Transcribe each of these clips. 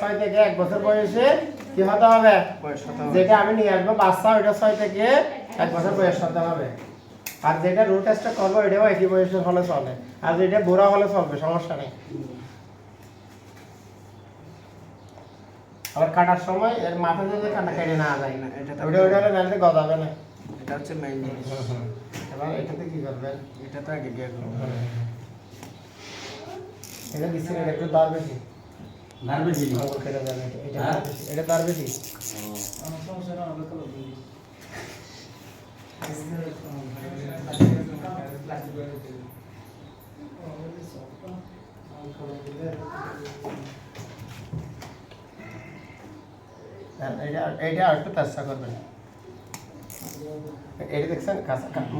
ছয় থেকে এক বছর বয়সে কি হতে হবে? বয়স হতে হবে। যেটা আমি নিয়ে আসব বাচ্চা ওইটা ছয় থেকে এক বছর বয়স হতে হবে। আর যেটা রুট টেস্টটা করব এটাও একই বয়সের হলে চলে। আর যেটা বুড়া হলে চলবে সমস্যা নেই। আবার কাটার সময় এর মাথা যদি কাটা কেটে না যায় না, এটা ওইটা ওইটা হলে নাহলে গজাবে না। এটা হচ্ছে মেইন জিনিস। এবার এটাতে কি করবেন? এটা তো আগে এটা একটু বেশি। কেটে যাবে এটা। এটা হ্যাঁ? এটা বেশি। হ্যাঁ, এটা এটা আর একটু চেষ্টা করবেন। এটা দেখছেন?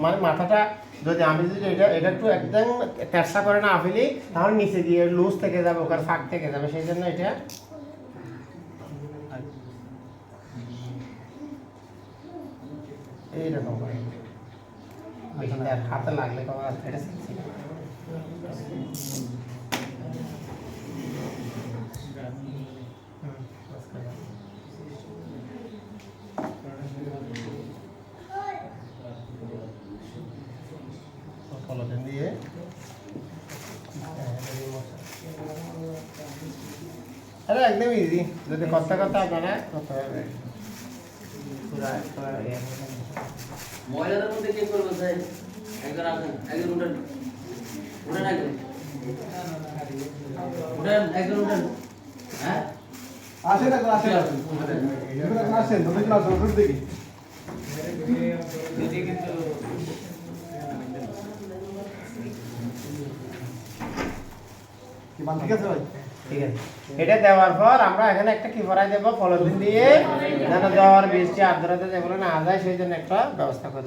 মানে মাথাটা যদি আমি যদি এটা এটা একটু একদম তেরসা করে না আফেলি, তাহলে নিচে দিয়ে লুজ থেকে যাবে, ওখানে ফাঁক থেকে যাবে, সেই জন্য এটা এইরকম করে। হাতে লাগলে কবে এটা শিখছি না। হুম, বাস করে দাও। পলিথিন দিয়ে। হ্যাঁ, এটা দিয়ে মশলা। আরে একদম ইজি যদি কথা কথা আপনারা করতে হবে পুরা পুরা ইয়ে করে। মহিলাদের মধ্যে কে করবে স্যার? একজন আসেন একজন উঠেন। উঠেন একজন। উঠেন একজন উঠেন। হ্যাঁ? আসেন এখন আসেন। এখন এখন আসেন দুজন আসেন ওষুধ দেখি। কি ঠিক আছে ভাই? ঠিক আছে। এটা দেওয়ার পর আমরা এখানে একটা কি ভরাই দেবো? পলিথিন দিয়ে যেন জ্বর বৃষ্টি আর্দ্রতা যেগুলো না যায় সেই জন্য একটা ব্যবস্থা করব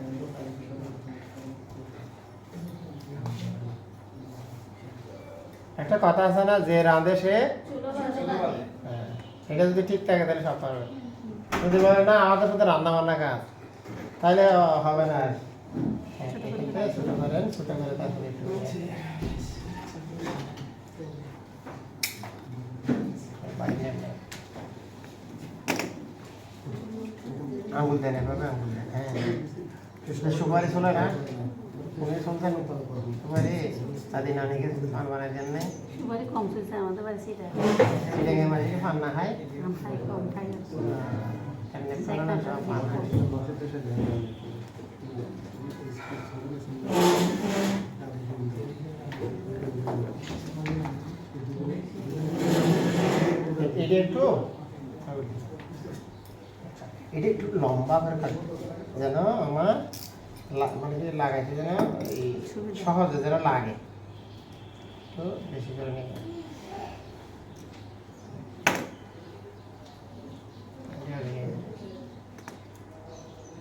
একটা কথা আছে না যে রাঁধে সে হ্যাঁ, এটা যদি ঠিক থাকে তাহলে সব পারবে। যদি বলে না আমাদের সাথে রান্না বান্না কাজ তাহলে হবে না আর। হ্যাঁ, এখানটায় ছোটো করেন ছোটো করে তারপরে একটু বাইরে নেন। আঙ্গুল দেন এভাবে আঙ্গুল দেন। হ্যাঁ কৃষ্ণ সুপারি শোনে না তুমি শুনছেন তো সুপারি দাদি নানিকে দেন নাই। সুপারি কম চলছে আমাদের বাড়ি সেটা না খায়? আম খাই কম খাই এমনি ফেলো না সব পান খায়। এটা একটু এটা একটু লম্বা করে কাটবো। যেন আমার মানে যে লাগাইতে যেন এই সহজে যেন লাগে। তো বেশি করে নিয়ে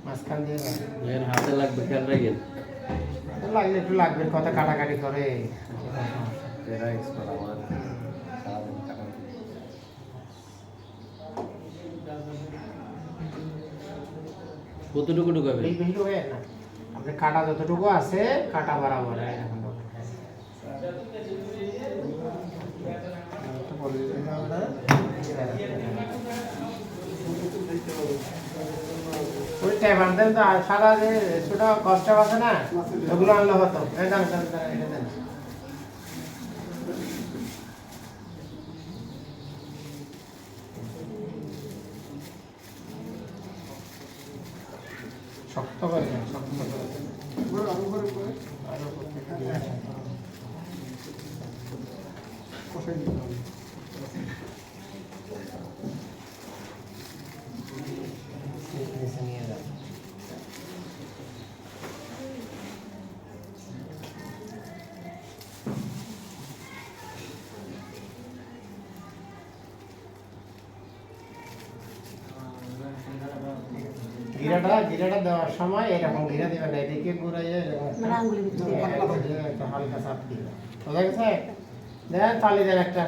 মাঝখান দিয়ে হাতে লাগবে খেয়াল রাখেন লাগলে একটু লাগবে কত কাটাকাটি করে। কতটুকু ঢুকাবে বেশি না। আপনি কাটা যতটুকু আছে, কাটা বরাবর সারা যে ছোট কষ্ট আছে না, ওগুলো আনলে হতো। শক্ত করে শক্ত করে কষাই গিরাটা গিরাটা দেওয়ার সময় এরকম গিরা দিবেন না এদিকে ঘুরাইয়ে এরকম মানে। হ্যাঁ, হালকা চাপ দিবেন বোঝা গেছে দেন তালি দেন একটা